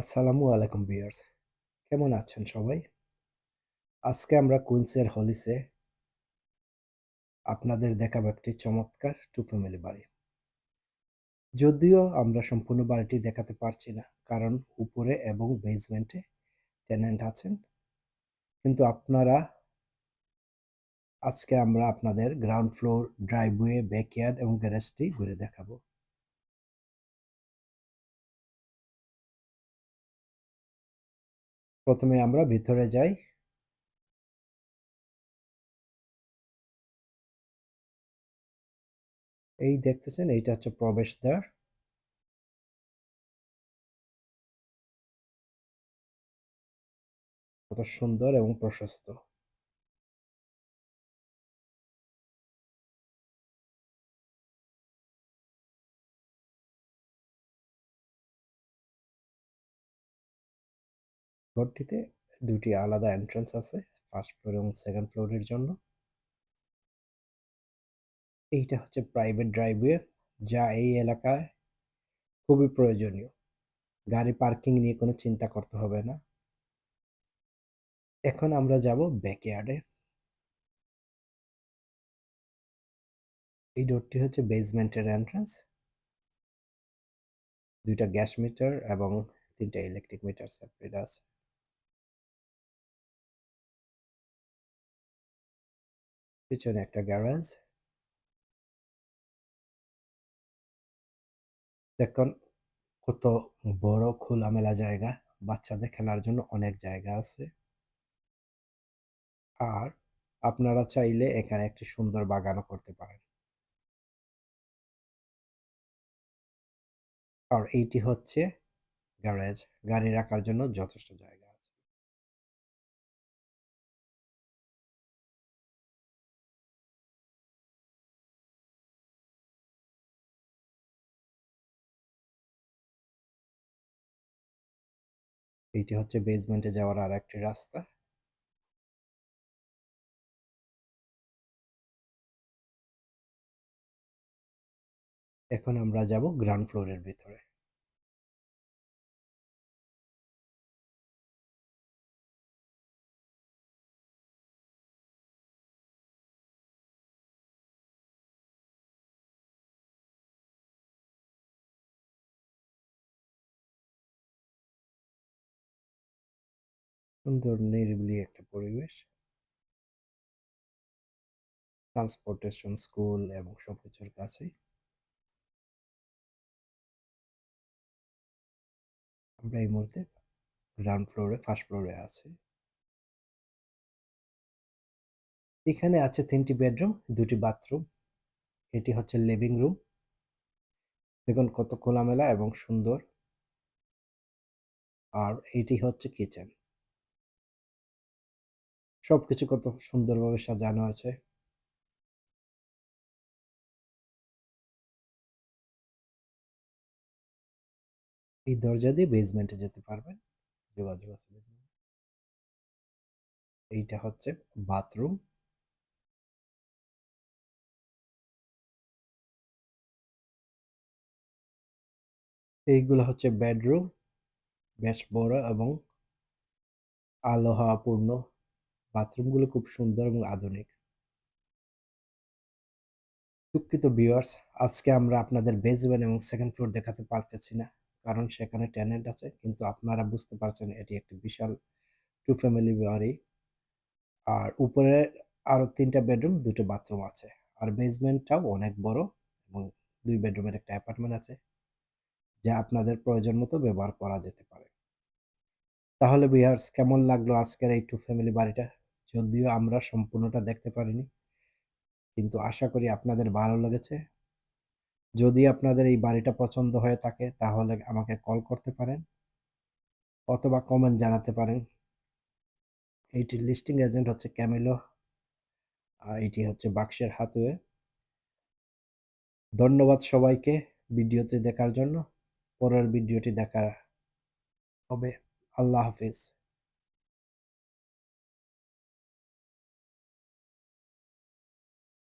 আসসালামু আলাইকুম ভিউয়ার্স। কেমন আছেন সবাই? আজকে আমরা কুইন্সের হলিসে আপনাদের দেখাবো একটি চমৎকার টু ফ্যামিলি বাড়ি। যদিও আমরা সম্পূর্ণ বাড়িটি দেখাতে পারছি না, কারণ উপরে এবং বেসমেন্টে টেনেন্ট আছেন। কিন্তু আপনারা আজকে আমরা আপনাদের গ্রাউন্ড ফ্লোর ড্রাইভওয়ে ব্যাকইয়ার্ড এবং গ্যারেজটি ঘুরে দেখাবো। প্রথমে আমরা ভিতরে যাই। এই দেখতেছেন এইটা হচ্ছে প্রবেশদ্বার। কত সুন্দর এবং প্রশস্ত। ঘরটিতে দুটি আলাদা এন্ট্রান্স আছে ফার্স্ট ফ্লোর এবং সেকেন্ড ফ্লোরের জন্য। এইটা হচ্ছে প্রাইভেট ড্রাইভওয়ে যা এই এলাকায় খুবই প্রয়োজনীয়। গাড়ি পার্কিং নিয়ে কোনো চিন্তা করতে হবে না। এখন আমরা যাব ব্যাকয়ার্ডে এই ডোরটি হচ্ছে বেসমেন্টের এন্ট্রান্স দুইটা গ্যাস মিটার এবং তিনটা ইলেকট্রিক মিটার সেপারেট আছে। পিছনে একটা গ্যারেজ দেখুন, কত বড় খোলামেলা জায়গা। বাচ্চাদের খেলার জন্য অনেক জায়গা আছে। আর আপনারা চাইলে এখানে একটি সুন্দর বাগানও করতে পারেন। আর এইটি হচ্ছে গ্যারেজ গাড়ি রাখার জন্য যথেষ্ট জায়গা। এইটি হচ্ছে বেসমেন্টে যাওয়ার আর একটি রাস্তা। এখন আমরা যাব গ্রাউন্ড ফ্লোরের ভিতরে। সুন্দর নিরিবিলি একটা পরিবেশ? ট্রান্সপোর্টেশন স্কুল এবং সবকিছুর কাছেই? আমরা এই মুহূর্তে গ্রাউন্ড ফ্লোরে ফার্স্ট ফ্লোরে আছি। এখানে আছে তিনটি বেডরুম দুটি বাথরুম এটি হচ্ছে লিভিং রুম দেখুন কত খোলামেলা এবং সুন্দর। আর এটি হচ্ছে কিচেন সবকিছু কত সুন্দরভাবে সাজানো আছে। এই দরজা দিয়ে বেসমেন্টে যেতে পারবেন। যোগাযোগ আছে এইটা হচ্ছে বাথরুম এইগুলো হচ্ছে বেডরুম বেশ বড় এবং আলো হাওয়াপূর্ণ বাথরুমগুলো খুব সুন্দর এবং আধুনিক। দুঃখিত ভিউয়ার্স আজকে আমরা আপনাদের বেসমেন্ট এবং সেকেন্ড ফ্লোর দেখাতে পারতেছি না, কারণ সেখানে টেনেন্ট আছে, কিন্তু আপনারা বুঝতে পারছেন এটি একটি বিশাল টু ফ্যামিলি বাড়ি। আর উপরে আরও তিনটা বেডরুম দুটো বাথরুম আছে। আর বেসমেন্টটাও অনেক বড় এবং দুই বেডরুমের একটা অ্যাপার্টমেন্ট আছে, যা আপনাদের প্রয়োজন মতো ব্যবহার করা যেতে পারে। তাহলে বিহার্স কেমন লাগল আজকের এই টু ফ্যামিলি বাড়িটা? যদিও আমরা সম্পূর্ণটা দেখতে পারিনি। কিন্তু আশা করি আপনাদের ভালো লেগেছে। যদি আপনাদের এই বাড়িটা পছন্দ হয়ে থাকে, তাহলে আমাকে কল করতে পারেন অথবা কমেন্ট জানাতে পারেন। এইটির লিস্টিং এজেন্ট হচ্ছে ক্যামেলো আর এটি হচ্ছে বাক্সের হাতুয়ে। ধন্যবাদ সবাইকে ভিডিওতে দেখার জন্য। পরের ভিডিওটি দেখা হবে। আল্লাহ হাফিজ।